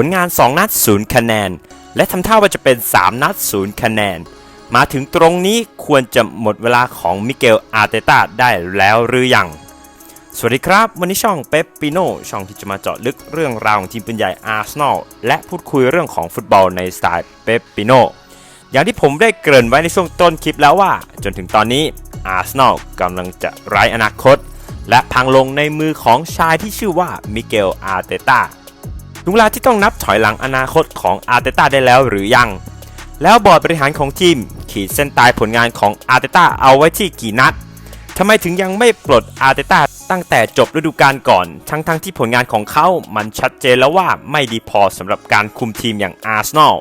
ผลงาน 2 นัด 0 คะแนน และทำท่าว่าจะเป็น 3 นัด 0 คะแนน มาถึงตรงนี้ควรจะหมดเวลาของมิเกลอาร์เตต้าได้แล้วหรือยัง สวัสดีครับ วันนี้ช่องเปปปิโนช่องที่จะมาเจาะลึกเรื่องราวของทีมปืนใหญ่อาร์เซนอลและพูดคุยเรื่องของฟุตบอลในสไตล์เปปปิโนอย่างที่ผมได้เกริ่นไว้ในช่วงต้นคลิปแล้วว่า จนถึงตอนนี้อาร์เซนอลกำลังจะไร้อนาคต และพังลงในมือของชายที่ชื่อว่ามิเกลอาร์เตต้า ถึงเวลาที่ต้องนับถอยหลังอนาคตของอาร์เตต้าได้แล้วหรือยัง แล้วบอร์ดบริหารของทีม ขีดเส้นตายผลงานของอาร์เตต้าเอาไว้ที่กี่นัดทำไมถึงยังไม่ปลดอาร์เตต้าตั้งแต่จบฤดูกาลก่อน ทั้งๆทที่ผลงานของเขามันชัดเจนแล้วว่าไม่ดีพอสำหรับการคุมทีมอย่างอาร์เซนอล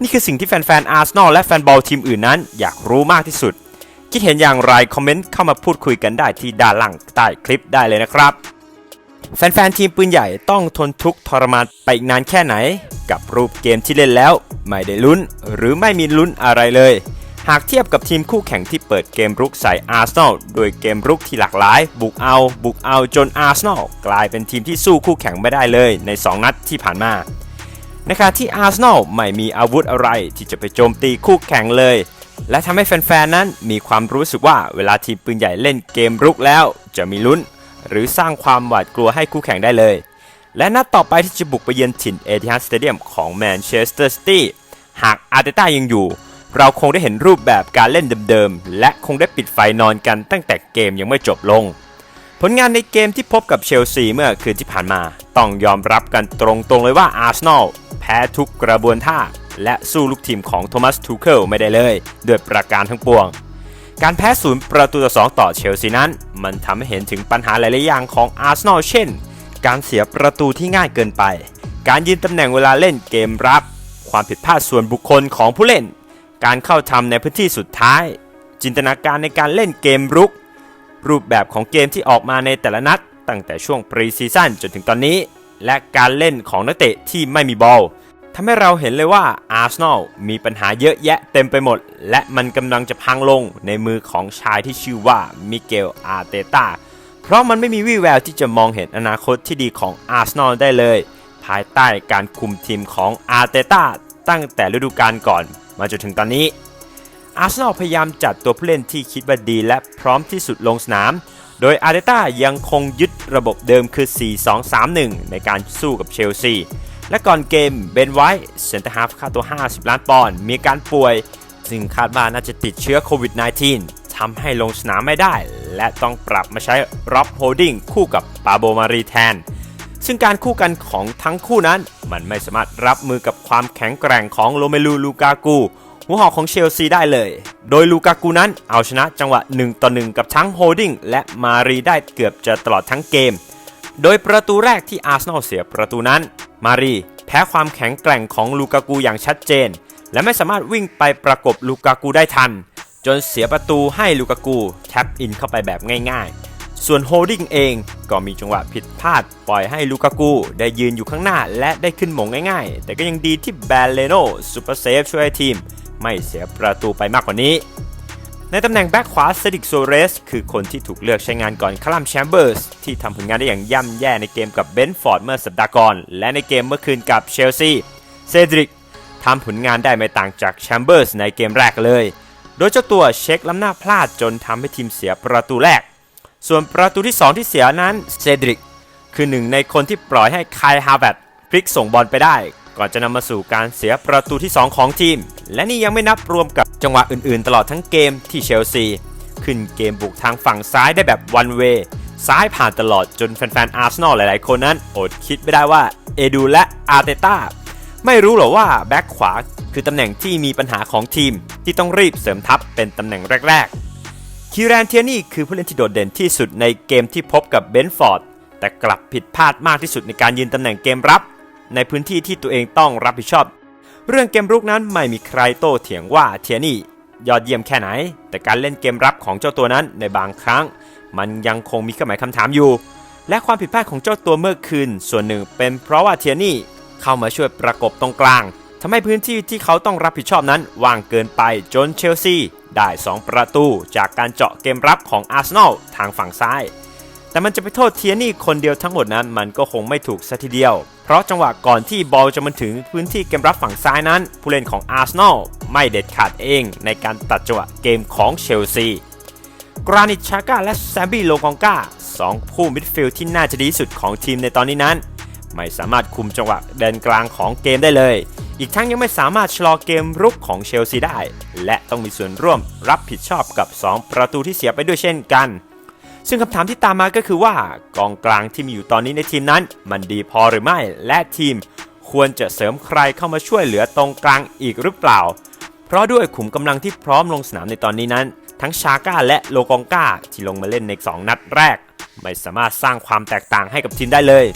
นี่คือสิ่งที่แฟนๆอาร์เซนอลและแฟนบอลทีมอื่นนั้น อยากรู้มากที่สุด คิดเห็นอย่างไรคอมเมนต์เข้ามาพูดคุยกันได้ที่ด้านล่างใต้คลิปได้เลยนะครับ แฟนๆทีมปืนใหญ่ต้องทนทุกข์ทรมานไปอีกนานแค่ไหน กับรูปเกมที่เล่นแล้ว ไม่ได้ลุ้น หรือไม่มีลุ้นอะไรเลย หากเทียบกับทีมคู่แข่งที่เปิดเกมรุกใส่อาร์เซนอลโดยเกมรุกที่หลากหลาย บุกเอาบุกเอาจนอาร์เซนอลกลายเป็นทีมที่สู้คู่แข่งไม่ได้เลยใน 2 นัดที่ผ่านมาในขณะที่อาร์เซนอลไม่มีอาวุธอะไรที่จะไปโจมตีคู่แข่งเลย และทำให้แฟนๆนั้นมีความรู้สึกว่าเวลาทีมปืนใหญ่เล่นเกมรุกแล้ว จะมีลุ้น หรือสร้างความหวาดกลัวให้คู่แข่งได้เลย และนัดต่อไปที่จะบุกไปเยือนถิ่นเอทิฮัดสเตเดียมของแมนเชสเตอร์ซิตี้หากอาร์เตต้ายังอยู่ เราคงได้เห็นรูปแบบการเล่นเดิมๆ และคงได้ปิดไฟนอนกันตั้งแต่เกมยังไม่จบลง ผลงานในเกมที่พบกับเชลซีเมื่อคืนที่ผ่านมา ต้องยอมรับกันตรงๆเลยว่าอาร์เซนอลแพ้ทุกกระบวนท่า และสู้ลูกทีมของโทมัสทูเคิลไม่ได้เลย ด้วยประการทั้งปวง การแพ้ศูนย์ประตูต่อสองต่อเชลซีนั้น มันทำให้เห็นถึงปัญหาหลาย ๆ อย่างของอาร์เซนอลเช่น การเสียประตูที่ง่ายเกินไป การยืนตำแหน่งเวลาเล่นเกมรับ ความผิดพลาดส่วนบุคคลของผู้เล่น การเข้าทำในพื้นที่สุดท้าย จินตนาการในการเล่นเกมรุก รูปแบบของเกมที่ออกมาในแต่ละนัด ตั้งแต่ช่วงปรีซีซั่นจนถึงตอนนี้ และการเล่นของนักเตะที่ไม่มีบอล ทำให้เราเห็นเลยว่าอาร์เซนอลมีปัญหาเยอะแยะเต็มไปหมด และมันกำลังจะพังลงในมือของชายที่ชื่อว่ามิเกลอาร์เตตาเพราะมันไม่มีวี่แววที่จะมองเห็นอนาคตที่ดีของอาร์เซนอลได้เลย ภายใต้การคุมทีมของอาร์เตตาตั้งแต่ฤดูกาลก่อน มาจนถึงตอนนี้อาร์เซนอลพยายามจัดตัวผู้เล่นที่คิดว่าดีและพร้อมที่สุดลงสนาม โดยอาร์เตต้ายังคงยึดระบบเดิมคือ 4-2-3-1 ในการสู้กับเชลซี และก่อนเกมเบนไวท์เซนเตอร์ฮาฟค่าตัว 50 ล้านปอนด์มีการป่วย ซึ่งคาดว่าน่าจะติดเชื้อโควิด -19 ทำให้ลงสนามไม่ได้ และต้องปรับมาใช้ร็อบโฮลดิ้งคู่กับปาโบมารีแทน ซึ่งการคู่กันของทั้งคู่นั้น มันไม่สามารถรับมือกับความแข็งแกร่งของโรเมลูลูกากูหัวหอกของเชลซีได้เลย โดยลูกากูนั้นเอาชนะจังหวะ1ต่อ1กับทั้งโฮลดิ้งและมารีได้เกือบจะตลอดทั้งเกม โดยประตูแรกที่อาร์เซนอลเสียประตูนั้น มารีแพ้ความแข็งแกร่งของลูกากูอย่างชัดเจน และไม่สามารถวิ่งไปประกบลูกากูได้ทัน จนเสียประตูให้ลูกากูแท็บอินเข้าไปแบบง่ายๆ ส่วนโฮลดิ้งเองก็มีจังหวะผิดพลาด ปล่อยให้ลูกากูได้ยืนอยู่ข้างหน้าและได้ขึ้นหมงง่ายๆ แต่ก็ยังดีที่แบรเลโนซูเปอร์เซฟช่วยทีม ไม่เสียประตูไปมากกว่านี้ ในตำแหน่งแบ็คขวาเซดิกโซเรสคือคนที่ถูกเลือกใช้งานก่อนคลัมแชมเบอร์สที่ทำผลงานได้อย่างย่ำแย่ในเกมกับเบนฟอร์ดเมื่อสัปดาห์ก่อน และในเกมเมื่อคืนกับเชลซีเซดริกทำผลงานได้ไม่ต่างจากแชมเบอร์สในเกมแรกเลย โดยเจ้าตัวเช็คล้ำหน้าพลาดจนทำให้ทีมเสียประตูแรก ส่วนประตูที่ 2 ที่เสียนั้นเซดริกคือหนึ่งในคนที่ปล่อยให้คายฮาร์แวร์ดพลิกส่งบอลไปได้ ก่อนจะนำมาสู่การเสียประตูที่ 2 ของทีม และนี่ยังไม่นับรวมกับจังหวะอื่นๆ ตลอดทั้งเกมที่เชลซีขึ้นเกมบุกทางฝั่งซ้ายได้แบบวันเวซ้ายผ่านตลอดจนแฟนๆอาร์เซนอลหลายๆ คนนั้นอดคิดไม่ได้ว่าเอดูและอาร์เตต้าไม่รู้หรอว่าแบ็คขวาคือตำแหน่งที่มีปัญหาของทีมที่ต้องรีบเสริมทัพเป็นตำแหน่งแรกๆ คิวแรนเทียนี่คือผู้เล่นที่โดดเด่นที่สุดในเกมที่พบกับเบนฟอร์ดแต่กลับผิดพลาดมากที่สุดในการยืนตำแหน่งเกมรับ ในพื้นที่ที่ตัวเองต้องรับผิดชอบ เรื่องเกมรุกนั้นไม่มีใครโต้เถียงว่าเทียนี่ยอดเยี่ยมแค่ไหน แต่การเล่นเกมรับของเจ้าตัวนั้นในบางครั้ง มันยังคงมีเครื่องหมายคำถามอยู่ และความผิดพลาดของเจ้าตัวเมื่อคืน ส่วนหนึ่งเป็นเพราะว่าเทียนี่เข้ามาช่วยประกบตรงกลาง ทำให้พื้นที่ที่เขาต้องรับผิดชอบนั้นว่างเกินไปจนเชลซีได้ 2 ประตูจากการเจาะเกมรับของอาร์เซนอลทางฝั่งซ้าย แต่มันจะไปโทษเทียนี่คนเดียวทั้งหมดนั้นมันก็คงไม่ถูกซะทีเดียว เพราะจังหวะก่อนที่บอลจะมาถึงพื้นที่เกมรับฝั่งซ้ายนั้น ผู้เล่นของอาร์เซนอลไม่เด็ดขาดเองในการตัดจังหวะเกมของเชลซีกรานิตชาก้าและแซมบี้โลกองกาสองผู้มิดฟิลด์ที่น่าจะดีสุดของทีมในตอนนี้นั้น ไม่สามารถคุมจังหวะเดินกลางของเกมได้เลย อีกทั้งยังไม่สามารถชะลอเกมรุกของเชลซีได้ และต้องมีส่วนร่วมรับผิดชอบกับ 2 ประตูที่เสียไปด้วยเช่นกัน ซึ่งคำถามที่ตามมาก็คือว่ากองกลางที่มีอยู่ตอนนี้ในทีมนั้น มันดีพอหรือไม่ และทีมควรจะเสริมใครเข้ามาช่วยเหลือตรงกลางอีกหรือเปล่า เพราะด้วยขุมกำลังที่พร้อมลงสนามในตอนนี้นั้น ทั้งชาก้าและโลกองกาที่ลงมาเล่นใน 2 นัดแรก ไม่สามารถสร้างความแตกต่างให้กับทีมได้เลย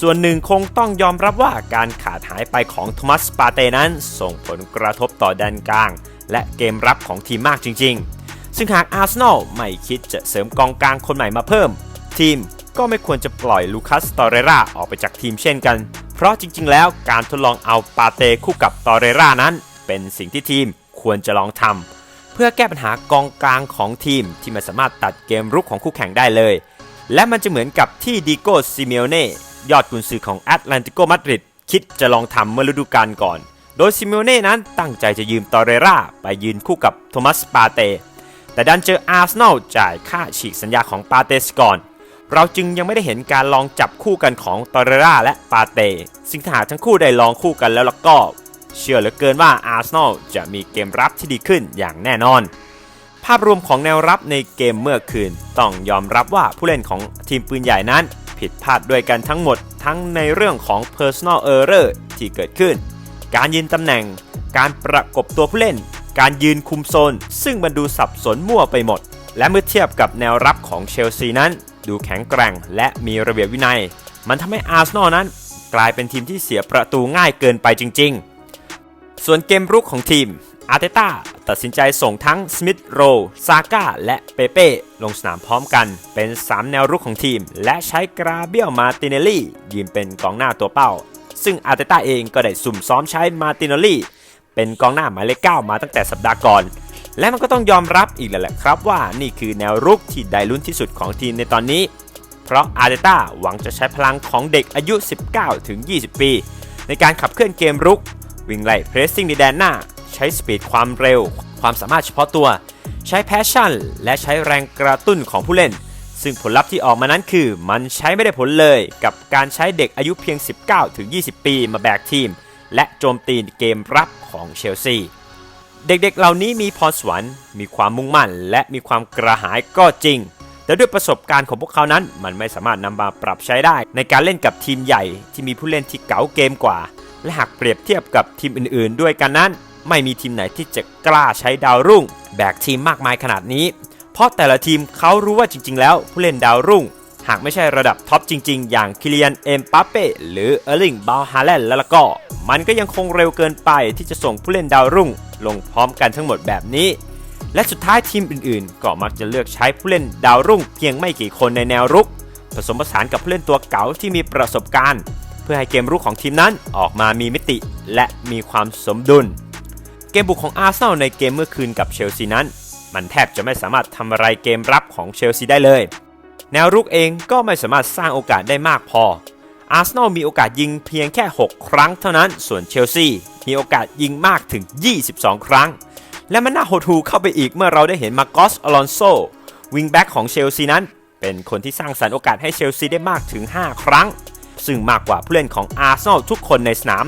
ส่วนหนึ่งคงต้องยอมรับว่าการขาดหายไปของโทมัสปาเต้นั้น ส่งผลกระทบต่อแดนกลาง และเกมรับของทีมมากจริง ๆ ซึ่งหากอาร์เซนอลไม่คิดจะเสริมกองกลางคนใหม่มาเพิ่ม ทีมก็ไม่ควรจะปล่อยลูคัสตอเรราออกไปจากทีมเช่นกัน เพราะจริง ๆ แล้วการทดลองเอาปาเต้คู่กับตอเรรานั้น เป็นสิ่งที่ทีมควรจะลองทำเพื่อแก้ปัญหากองกลางของทีมที่ไม่สามารถตัดเกมรุกของคู่แข่งได้เลย และมันจะเหมือนกับที่ดิโก้ซิเมโอเน่ยอดกุนซือของแอตแลนติโกมาดริดคิดจะลองทำเมื่อฤดูกาลก่อน โดยซิเมโอเน่นั้นตั้งใจจะยืมตอเรราไปยืนคู่กับโทมัสปาเต แต่ดันเจออาร์เซนอลจ่ายค่าฉีกสัญญาของปาเตสก่อน เราจึงยังไม่ได้เห็นการลองจับคู่กันของตอเรราและปาเต ซึ่งหากทั้งคู่ได้ลองคู่กันแล้วล่ะก็ เชื่อเหลือเกินว่าอาร์เซนอลจะมีเกมรับที่ดีขึ้นอย่างแน่นอน ภาพรวมของแนวรับในเกมเมื่อคืน ต้องยอมรับว่าผู้เล่นของทีมปืนใหญ่นั้น ผิดพลาดด้วยกันทั้งหมด ทั้งในเรื่องของ personal error ที่เกิดขึ้น การยืนตำแหน่ง การประกบตัวผู้เล่น การยืนคุมโซน ซึ่งมันดูสับสนมั่วไปหมด และเมื่อเทียบกับแนวรับของเชลซีนั้น ดูแข็งแกร่งและมีระเบียบวินัย มันทำให้อาร์เซนอลนั้น กลายเป็นทีมที่เสียประตูง่ายเกินไปจริง ๆ ส่วนเกมรุกของทีมอาร์เตต้าตัดสินใจส่งทั้งสมิธโรซาก้าและเปเป้ลงสนามพร้อมกัน เป็น 3 แนวรุกของทีม และใช้กราเบียลมาติเนลลี่ยืนเป็นกองหน้าตัวเป้า ซึ่งอาร์เตต้าเองก็ได้สุ่มซ้อมใช้มาติเนลลี่ เป็นกองหน้าหมายเลข9มาตั้งแต่สัปดาห์ก่อน และมันก็ต้องยอมรับอีกแล้วแหละครับว่านี่คือแนวรุกที่ได้ลุ้นที่สุดของทีมในตอนนี้ เพราะอาร์เตต้าหวังจะใช้พลังของเด็กอายุ 19 ถึง 20 ปี ในการขับเคลื่อนเกมรุก วิ่งไล่เพรสซิ่งในแดนหน้า ใช้สปีดความเร็ว ความสามารถเฉพาะตัว ใช้แพชชั่น และใช้แรงกระตุ้นของผู้เล่นซึ่งผลลัพธ์ที่ออกมานั้นคือ มันใช้ไม่ได้ผลเลย กับการใช้เด็กอายุเพียง 19ถึง20 ปีมาแบกทีม และโจมตีเกมรับของเชลซี เด็กๆเหล่านี้มีพรสวรรค์ มีความมุ่งมั่น และมีความกระหายก็จริง แต่ด้วยประสบการณ์ของพวกเขานั้น มันไม่สามารถนำมาปรับใช้ได้ ในการเล่นกับทีมใหญ่ที่มีผู้เล่นที่เก๋าเกมกว่า และหากเปรียบเทียบกับทีมอื่นๆ ด้วยกันนั้น ไม่มีทีมไหนที่จะกล้าใช้ดาวรุ่ง แบกทีมมากมายขนาดนี้ เพราะแต่ละทีมเขารู้ว่าจริง ๆ แล้วผู้เล่นดาวรุ่ง หากไม่ใช่ระดับท็อปจริงๆ อย่างคิเลียนเอ็มปาเป้หรือเออร์ลิงบาฮาแลนแล้วก็ มันก็ยังคงเร็วเกินไปที่จะส่งผู้เล่นดาวรุ่ง ลงพร้อมกันทั้งหมดแบบนี้ และสุดท้ายทีมอื่นๆ ก็มักจะเลือกใช้ผู้เล่นดาวรุ่ง เพียงไม่กี่คนในแนวรุก ผสมผสานกับผู้เล่นตัวเก๋าที่มีประสบการณ์ เพื่อให้เกมรุกของทีมนั้นออกมามีมิติ และมีความสมดุล เกมบุกของอาร์เซนอลในเกมเมื่อคืนกับเชลซีนั้น มันแทบจะไม่สามารถทำอะไรเกมรับของเชลซีได้เลย แนวรุกเองก็ไม่สามารถสร้างโอกาสได้มากพอ อาร์เซนอลมีโอกาสยิงเพียงแค่ 6 ครั้งเท่านั้น ส่วนเชลซีมีโอกาสยิงมากถึง 22 ครั้ง และมันน่าหดหู่เข้าไปอีกเมื่อเราได้เห็นมาโกสอลอนโซวิงแบ็กของเชลซีนั้น เป็นคนที่สร้างสรรค์โอกาสให้เชลซีได้มากถึง 5 ครั้ง ซึ่งมากกว่าผู้เล่นของอาร์เซนอลทุกคนในสนาม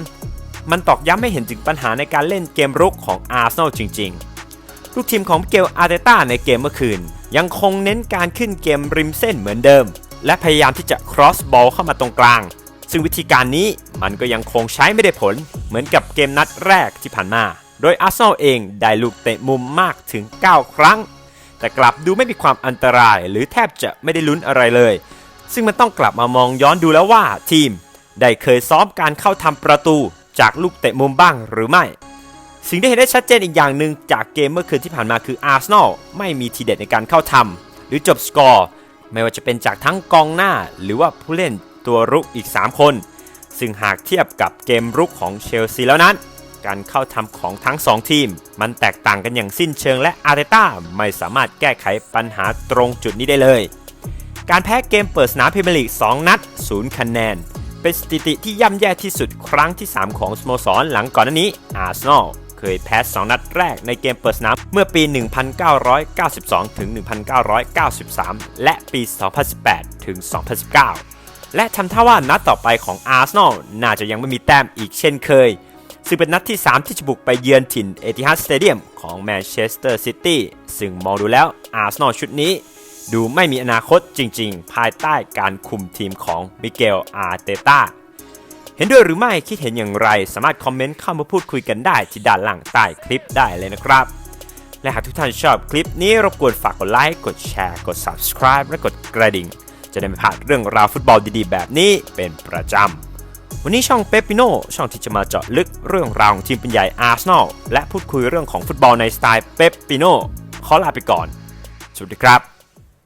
มันตอกย้ำให้เห็นถึงปัญหาในการเล่นเกมรุกของอาร์เซนอลจริง ๆ ลูกทีมของเกลอาร์เตต้าในเกมเมื่อคืน ยังคงเน้นการขึ้นเกมริมเส้นเหมือนเดิม และพยายามที่จะ cross ball เข้ามาตรงกลาง ซึ่งวิธีการนี้มันก็ยังคงใช้ไม่ได้ผลเหมือนกับเกมนัดแรกที่ผ่านมา โดยอาร์เซนอลเองได้ลูกเตะมุมมากถึง 9 ครั้ง แต่กลับดูไม่มีความอันตรายหรือแทบจะไม่ได้ลุ้นอะไรเลย ซึ่งมันต้องกลับมามองย้อนดูแล้วว่าทีม ได้เคยซ้อมการเข้าทำประตูจากลูกเตะมุมบ้างหรือไม่ สิ่งที่เห็นได้ชัดเจนอีกอย่างหนึ่งจากเกมเมื่อคืนที่ผ่านมาคืออาร์เซนอลไม่มีทีเด็ดในการเข้าทำหรือจบสกอร์ ไม่ว่าจะเป็นจากทั้งกองหน้า หรือว่าผู้เล่นตัวรุกอีก 3 คน ซึ่งหากเทียบกับเกมรุกของเชลซีแล้วนั้น การเข้าทำของทั้ง 2 ทีม มันแตกต่างกันอย่างสิ้นเชิงและอาร์เตต้าไม่สามารถแก้ไขปัญหาตรงจุดนี้ได้เลย การแพ้เกมเปิดสนามพรีเมียร์ลีก 2 นัด 0 คะแนน เป็นสถิติที่ย่ำแย่ที่สุดครั้งที่ 3 ของสโมสรหลังก่อนหน้านี้อาร์เซนอล เคยแพ้ 2 นัดแรกในเกมเปิดสนาม เมื่อปี 1992 ถึง 1993 และปี 2018 ถึง 2019 และทำท่าว่านัดต่อไปของอาร์เซนอลน่าจะยังไม่มีแต้มอีกเช่นเคย ซึ่งเป็นนัดที่ 3 ที่จะบุกไปเยือนถิ่นเอติฮัดสเตเดียมของแมนเชสเตอร์ซิตี้ซึ่งมองดูแล้วอาร์เซนอลชุดนี้ดูไม่มีอนาคตจริง ๆ ภายใต้การคุมทีมของมิเกลอาร์เตต้า เห็นด้วยหรือไม่คิดเห็นอย่างไร สามารถคอมเมนต์เข้ามาพูดคุยกันได้ที่ด้านล่างใต้คลิปได้เลยนะครับ และหากทุกท่านชอบคลิปนี้รบกวนฝากกดไลค์กดแชร์กด subscribe และกดกระดิ่ง จะได้ไม่พลาดเรื่องราวฟุตบอลดีๆ แบบนี้เป็นประจำ วันนี้ช่องเปปปิโนช่องที่จะมาเจาะลึกเรื่องราวของทีมเป็นใหญ่อาร์เซนอลและพูดคุยเรื่องของฟุตบอลในสไตล์เปปปิโนขอลาไปก่อนสวัสดีครับ